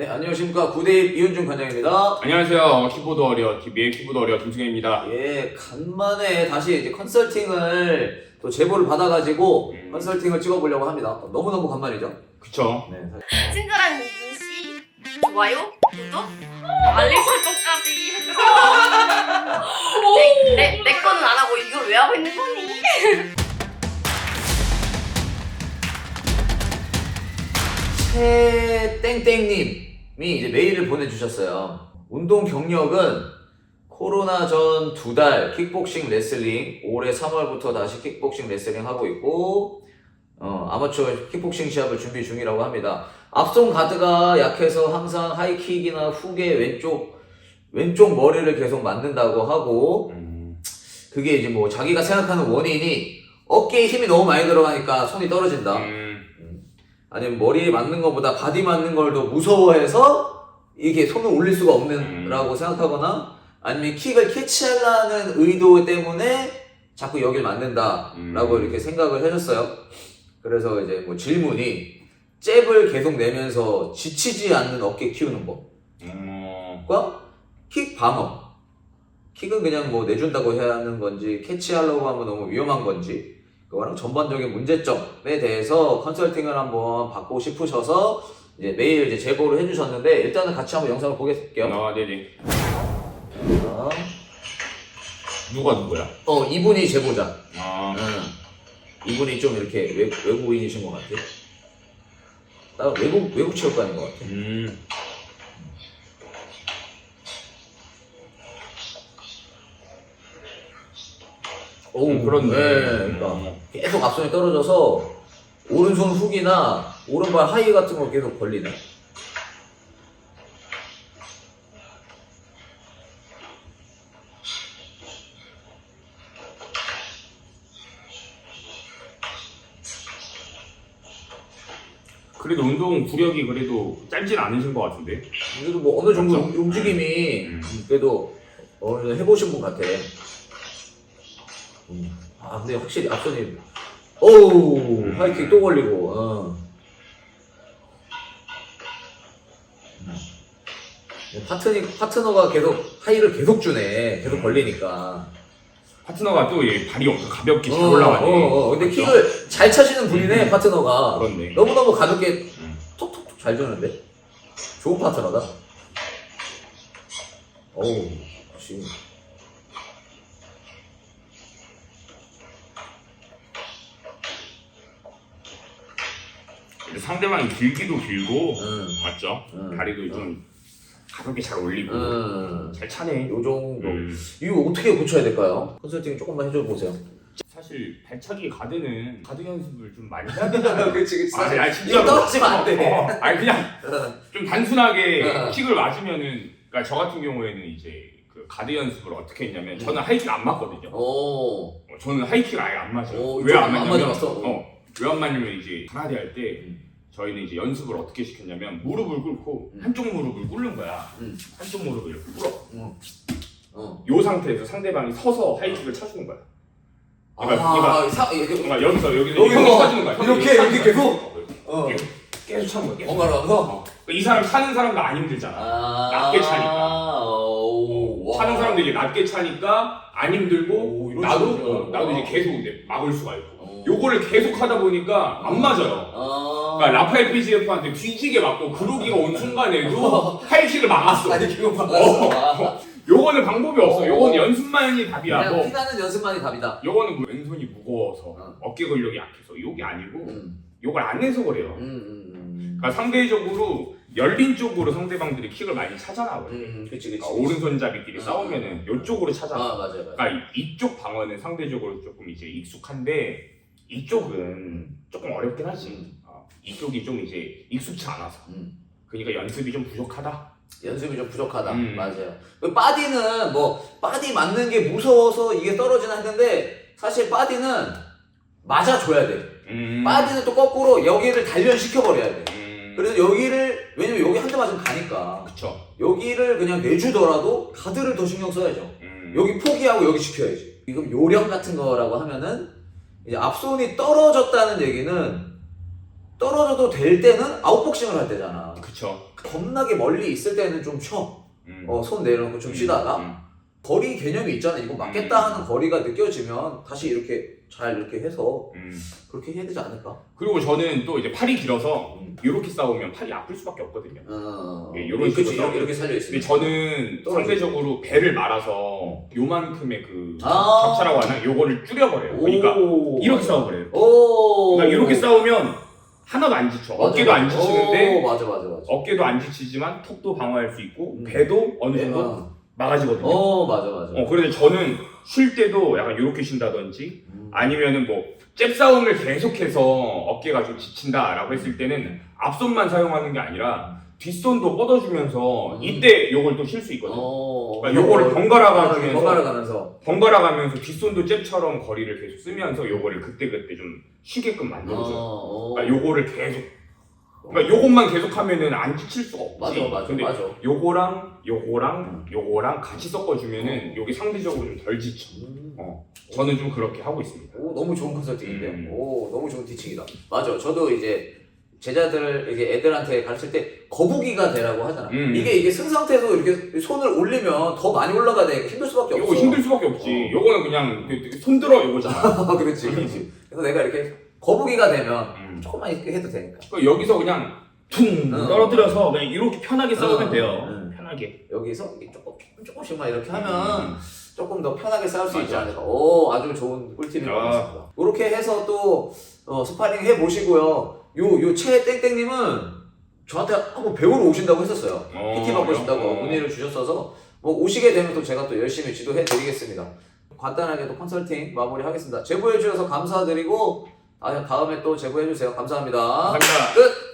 네, 안녕하십니까. 구대입 이윤중 관장입니다. 안녕하세요. 키보드 어려 TV의 키보드 어려 김승현입니다. 예, 간만에 다시 이제 컨설팅을 또 제보를 받아가지고 음. 컨설팅을 찍어보려고 합니다. 너무너무 간만이죠? 그쵸? 네. 친절한 민준 씨 좋아요, 구독, 알림 설정까지 해주세요. 내, 내, 내 거는 안 하고 이걸 왜 하고 있는 거니? 최땡땡님 이 이제 메일을 보내주셨어요. 운동 경력은 코로나 전 두 달 킥복싱 레슬링, 올해 3월부터 다시 킥복싱 레슬링 하고 있고, 어, 아마추어 킥복싱 시합을 준비 중이라고 합니다. 앞손 가드가 약해서 항상 하이킥이나 훅에 왼쪽, 왼쪽 머리를 계속 맞는다고 하고, 음, 그게 이제 뭐 자기가 생각하는 원인이 어깨에 힘이 너무 많이 들어가니까 손이 떨어진다. 음, 아니면 머리에 맞는 것보다 바디 맞는 걸 더 무서워해서 이게 손을 올릴 수가 없는라고 생각하거나 아니면 킥을 캐치하려는 의도 때문에 자꾸 여길 맞는다라고 음. 이렇게 생각을 해줬어요. 그래서 이제 뭐 질문이 잽을 계속 내면서 지치지 않는 어깨 키우는 어, 법과 킥 방어. 킥은 그냥 뭐 내준다고 해야 하는 건지 캐치하려고 하면 너무 위험한 건지 그거랑 전반적인 문제점에 대해서 컨설팅을 한번 받고 싶으셔서 이제 메일 이제 제보를 해주셨는데 일단은 같이 한번 영상을 보겠게요. 아, 네네. 누가 누구야? 어 이분이 제보자. 아, 응. 이분이 좀 이렇게 외, 외국인이신 것 같아. 나 외국 외국 체육관인 것 같아. 음, 오 음, 그렇네. 네, 그러니까 계속 앞손이 떨어져서 오른손 훅이나 오른발 하이 같은 거 계속 걸리네. 그래도 운동 구력이 그래도 짧진 않으신 것 같은데. 그래도 뭐 어느 정도 그렇죠. 움직임이 음. 그래도 어느 정도 해보신 분 같아. 음. 아 근데 확실히 앞손이 오우 음. 하이킥 또 걸리고. 어. 음. 파트니 파트너가 계속 하이를 계속 주네. 계속 걸리니까. 파트너가 또이 발이 엄청 가볍게 잘 어, 올라가네. 어, 어. 근데 맞죠? 킥을 잘 차시는 분이네 음. 파트너가. 그렇네. 너무 너무 가볍게 음. 톡톡톡 잘 주는데. 좋은 파트너다. 어우 지금. 상대방이 길기도 길고, 음. 맞죠? 음. 다리도 좀 가볍게 잘 올리고, 음. 잘 차네. 요 정도. 음. 이거 어떻게 고쳐야 될까요? 컨설팅 조금만 해줘 보세요. 사실 발차기 가드는 가드 연습을 좀 많이 해야 되잖아요. 그치 그치. 아니, 아니, 진짜로. 이거 떨어지면 안 돼. 어, 아니 그냥 좀 단순하게 어. 킥을 맞으면은 그러니까 저 같은 경우에는 이제 그 가드 연습을 어떻게 했냐면 저는 하이킥 안 맞거든요. 오. 어, 저는 하이킥을 아예 안 맞아요. 오, 왜안안 맞냐면 맞아봤어? 어, 왜안 맞냐면 이제 가라데 할때 음. 저희는 이제 연습을 어떻게 시켰냐면 무릎을 꿇고 음. 한쪽 무릎을 꿇는 거야. 음. 한쪽 무릎을 이렇게 꿇어. 어. 어. 요 상태에서 상대방이 서서 하이킥을 차주는 거야. 아, 그러니까 사, 이게, 그러니까 여기서 여기서 여기서 형이 차주는 거야. 이렇게, 이렇게 차주는 계속? 거야. 어. 계속, 계속 차는 거야. 계속. 뭔가를 하면서? 어. 이 사람 차는 사람도 안 힘들잖아. 아. 낮게 차니까. 오. 와. 차는 사람도 이제 낮게 차니까 안 힘들고 오, 이런 나도 식으로. 어, 나도 이제 계속 이제 막을 수가 있고 어. 요거를 계속 하다 보니까 안 맞아요. 아. 그러니까 라파엘 PGF한테 뒤지게 맞고 그러기가 온 순간에도 하이킥을 막았어. 아니, 봤어. 아. 요거는 방법이 없어. 어. 요거는 연습만이 답이야. 그냥 뭐 피나는 연습만이 답이다. 요거는 뭐 왼손이 무거워서 어. 어깨 근력이 약해서 요게 아니고 음. 요걸 안 해서 그래요. 음, 음, 음. 그러니까 상대적으로 열린 쪽으로 상대방들이 킥을 많이 차잖아. 원래. 음, 그치, 그치. 그러니까 오른손잡이끼리 음. 싸우면은 요쪽으로 아, 차잖아. 맞아요, 맞아요. 그러니까 이- 이쪽 방어는 상대적으로 조금 이제 익숙한데 이쪽은 조금 어렵긴 하지. 어, 이쪽이 좀 이제 익숙치 않아서. 음. 그러니까 연습이 좀 부족하다. 연습이 좀 부족하다. 음. 맞아요. 그 바디는 뭐 바디 맞는 게 무서워서 이게 떨어지나 했는데 사실 바디는 맞아줘야 돼. 음. 바디는 또 거꾸로 여기를 단련시켜 버려야 돼. 음. 그래서 여기를 왜냐면 여기 한 대 맞으면 가니까 그쵸. 여기를 그냥 내주더라도 가드를 더 신경 써야죠. 음. 여기 포기하고 여기 지켜야지. 지금 요령 같은 거라고 하면은 이제 앞손이 떨어졌다는 얘기는 떨어져도 될 때는 아웃복싱을 할 때잖아. 그쵸. 겁나게 멀리 있을 때는 좀 쉬어. 음. 어, 손 내려놓고 좀 쉬다가 음. 거리 개념이 있잖아. 이거 맞겠다 하는 거리가 느껴지면 다시 이렇게 잘 이렇게 해서 음. 그렇게 해야 되지 않을까? 그리고 저는 또 이제 팔이 길어서 음. 이렇게 싸우면 팔이 아플 수밖에 없거든요. 어, 예, 요런 그치, 식으로 이렇게, 이렇게 살려 근데 있으면. 저는. 상대적으로 배를 말아서 요만큼의 그 아. 격차라고 하나 요거를 줄여버려요. 그러니까 오. 이렇게 싸워버려요. 오. 그러니까 이렇게 싸우면 하나도 안 지쳐. 맞아, 어깨도 안 맞아. 지치는데 오, 맞아 맞아 맞아. 어깨도 안 지치지만 턱도 방어할 수 있고 음. 배도 어느 정도 어, 막아지거든요. 어 맞아 맞아. 어, 그런데 저는 쉴 때도 약간 이렇게 쉰다든지 음. 아니면은 뭐 잽싸움을 계속해서 어깨가 좀 지친다라고 했을 때는 앞손만 사용하는 게 아니라 뒷손도 뻗어주면서 음. 이때 요걸 또 쉴 수 있거든요. 어. 그러니까 요거를 번갈아 가면서 번갈아 가면서. 번갈아 가면서 뒷손도 잽처럼 거리를 계속 쓰면서 요거를 그때그때 좀 쉬게끔 만들어줘 요. 어. 그러니까 요거를 계속 그러니까 요것만 계속하면은 안 지칠 수가 없지. 맞아 맞아 근데 맞아. 요거랑 요거랑 요거랑 같이 섞어주면은 요게 상대적으로 좀 덜 지쳐. 음. 어. 저는 좀 그렇게 하고 있습니다. 오 너무 좋은 컨설팅인데요. 음. 오 너무 좋은 티칭이다. 맞아. 저도 이제 제자들 이게 애들한테 가르칠 때 거북이가 되라고 하잖아. 음. 이게 이게 승 상태에서 이렇게 손을 올리면 더 많이 올라가야 되니까 힘들 수밖에 없어. 요거 힘들 수밖에 없지. 어. 요거는 그냥 그- 손들어 요거잖아. 그렇지 그렇지. 그래서 내가 이렇게 거북이가 되면 음. 조금만 이렇게 해도 되니까. 그러니까 여기서 그냥 퉁 어. 떨어뜨려서 그냥 이렇게 편하게 싸우면 어. 돼요. 음. 편하게. 여기서 조금 조금씩만 이렇게 하면 음. 조금 더 편하게 싸울 수 있지 맞아. 않을까. 오 아주 좋은 꿀팁인 것 아. 같습니다. 이렇게 해서 또 어, 스파링 해 보시고요. 요 요최 땡땡님은 저한테 한번 배우러 오신다고 했었어요. 어, PT 받고 싶다고 어. 문의를 주셨어서 뭐 오시게 되면 또 제가 또 열심히 지도해 드리겠습니다. 간단하게 또 컨설팅 마무리 하겠습니다. 제보해 주셔서 감사드리고 아, 다음에 또 제보해 주세요. 감사합니다. 감사합니다. 끝!